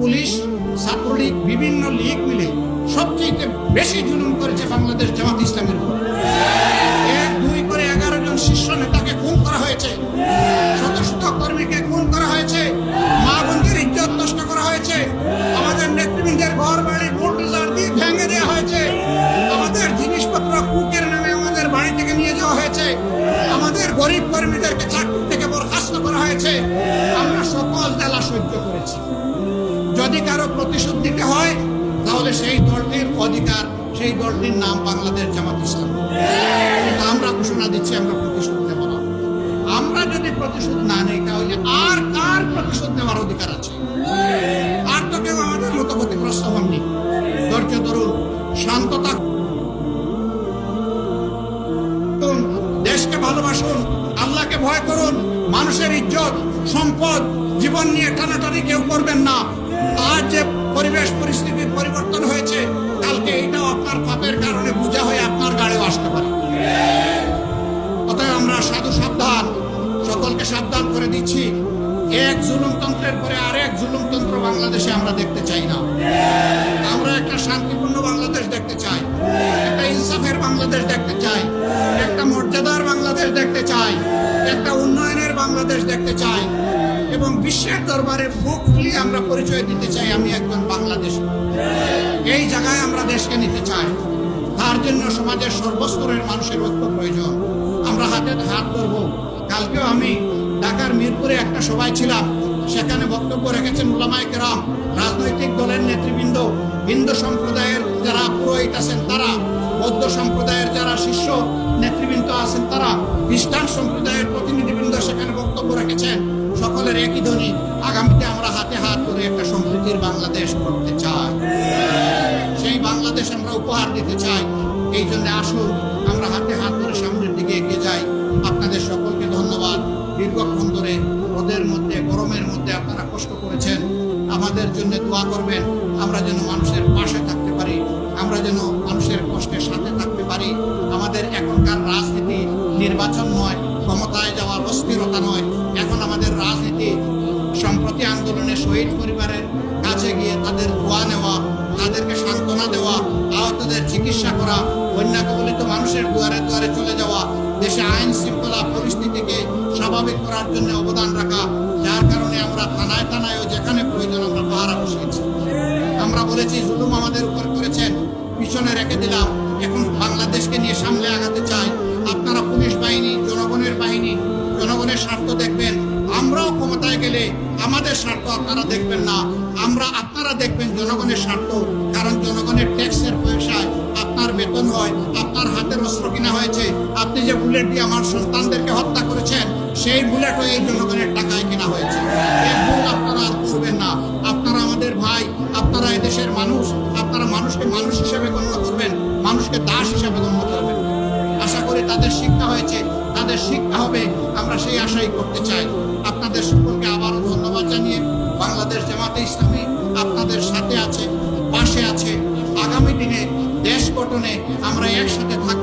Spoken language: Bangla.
পুলিশ, ছাত্রলীগ, বিভিন্ন লীগ মিলে সবচেয়ে বেশি জুলুম করেছে বাংলাদেশ জামাত ইসলামের উপর। এক, দুই করে এগারো জন শীর্ষ নেতাকে খুন করা হয়েছে। শত শত কর্মীকে খুন করা হয়েছে। মা বোনদের ইজ্জত নষ্ট করা হয়েছে। আমাদের নেতৃবৃন্দের ঘর বাড়ি বুলডোজার দিয়ে ভেঙে দেওয়া হয়েছে। আমাদের জিনিসপত্র কুকের নামে আমাদের বাড়ি থেকে নিয়ে যাওয়া হয়েছে। আমাদের গরিব কর্মীদেরকে চাকরি যদি কারও প্রতিশোধ দিতে হয়, তাহলে সেই দলটির অধিকার, সেই দলটির নাম বাংলাদেশ জামাত ইসলাম। আমরা ঘোষণা দিচ্ছি, আমরা প্রতিশোধ নেব না। আমরা যদি প্রতিশোধ না নেই, তাহলে আর কার প্রতিশোধ নেওয়ার অধিকার আছে? আর তো কেউ আমাদের মতো ক্ষতিগ্রস্ত হননি। ধৈর্য ধরুন শান্ততা দেশকে ভালোবাসুন, আল্লাহকে ভয় করুন, মানুষের ইজ্জত, সম্পদ, জীবন নিয়ে টানাটানি কেউ করবেন না। আজ যে পরিবেশ পরিস্থিতির পরিবর্তন হয়েছে, কালকে এইটাও আপনার পাপের কারণে বোঝা হয়ে আপনার গাড়িও আসতে পারে। অতএব আমরা সাধু সাবধান, সকলকে সাবধান করে দিচ্ছি। এক জুলুমতন্ত্রের পরে আরেক জুলুমতন্ত্র বাংলাদেশে আমরা দেখতে চাই না। আমরা একটা শান্তিপূর্ণ বাংলাদেশ দেখতে চাই, একটা ইনসাফের বাংলাদেশ দেখতে চাই, একটা মর্যাদার বাংলাদেশ দেখতে চাই, একটা উন্নয়নের বাংলাদেশ দেখতে চাই। এবং বিশ্বের দরবারে বুক ফুলিয়ে আমরা পরিচয় দিতে চাই, আমি একজন বাংলাদেশী। এই জায়গায় আমরা দেশকে নিতে চাই। তার জন্য সমাজের সর্বস্তরের মানুষের ঐক্য প্রয়োজন। আমরা হাতে হাত ধরব। কালকেও আমি ঢাকার মিরপুরে একটা সভায় ছিলাম। সেখানে বক্তব্য রেখেছেন উলামায়ে কেরাম, রাজনৈতিক দলের নেতৃবৃন্দ, হিন্দু সম্প্রদায়ের যারা পুরোহিত আছেন তারা। বৌদ্ধ সম্প্রদায়ের যারা শিষ্য নেতৃবৃন্দ আছেন তারা, খ্রিস্টান সম্প্রদায়ের প্রতিনিধিবৃন্দ সেখানে বক্তব্য রেখেছেন, সকলের একই ধ্বনি, আগামীতে আমরা হাতে হাত ধরে একটা সম্প্রীতির বাংলাদেশ করতে চাই। সেই বাংলাদেশ আমরা উপহার দিতে চাই, এই জন্য আসুন, আমরা হাতে হাত ধরে সামনের দিকে এগিয়ে যাই। আপনাদের সকলকে ধন্যবাদ। দীর্ঘক্ষণ ধরে রোদের মধ্যে, গরমের মধ্যে আপনারা কষ্ট করেছেন। আমাদের জন্য দোয়া করবেন, আমরা যেন মানুষের পাশে থাকতে পারি, আমরা যেন নির্বাচন নয়, ক্ষমতায় যাওয়ার অস্থিরতা নয়। এখন আমাদের রাজনীতি সম্প্রতি আন্দোলনে শহীদ পরিবারের কাছে গিয়ে তাদের দোয়া নেওয়া, তাদেরকে সান্ত্বনা দেওয়া, আহতদের চিকিৎসা করা বন্যা কবলিত মানুষের দুয়ারে দুয়ারে চলে যাওয়া, দেশে আইন শৃঙ্খলা পরিস্থিতিকে স্বাভাবিক করার জন্য অবদান রাখা, যার কারণে আমরা থানায় থানায়ও যেখানে প্রয়োজন আমরা পাহারা বসিয়েছি। আমরা বলেছি, জুলুম আমাদের উপর করেছেন, পিছনে রেখে দিলাম। এখন বাংলাদেশকে নিয়ে সামনে আগাতে চাই। আপনারা পুলিশ বাহিনী, জনগণের বাহিনী, জনগণের স্বার্থ দেখবেন। আমরাও ক্ষমতায় গেলে আমাদের স্বার্থ আপনারা দেখবেন না। আমরা আপনারা দেখবেন জনগণের স্বার্থ, কারণ জনগণের ট্যাক্সের পয়সায় আপনার বেতন হয়, আপনার হাতের অস্ত্র কিনা হয়েছে। আপনি যে বুলেট দিয়ে আমার সন্তানদেরকে হত্যা করেছেন, সেই বুলেটও এই জনগণের টাকায় কেনা হয়েছে। এই ভুল আপনারা আর করবেন না। তাদের শিক্ষা হবে, আমরা সেই আশাই করতে চাই। আপনাদের সকলকে আবার ধন্যবাদ জানিয়ে বাংলাদেশ জামাতে ইসলামী আপনাদের সাথে আছে, পাশে আছে। আগামী দিনে দেশ গঠনে আমরা একসাথে থাকব।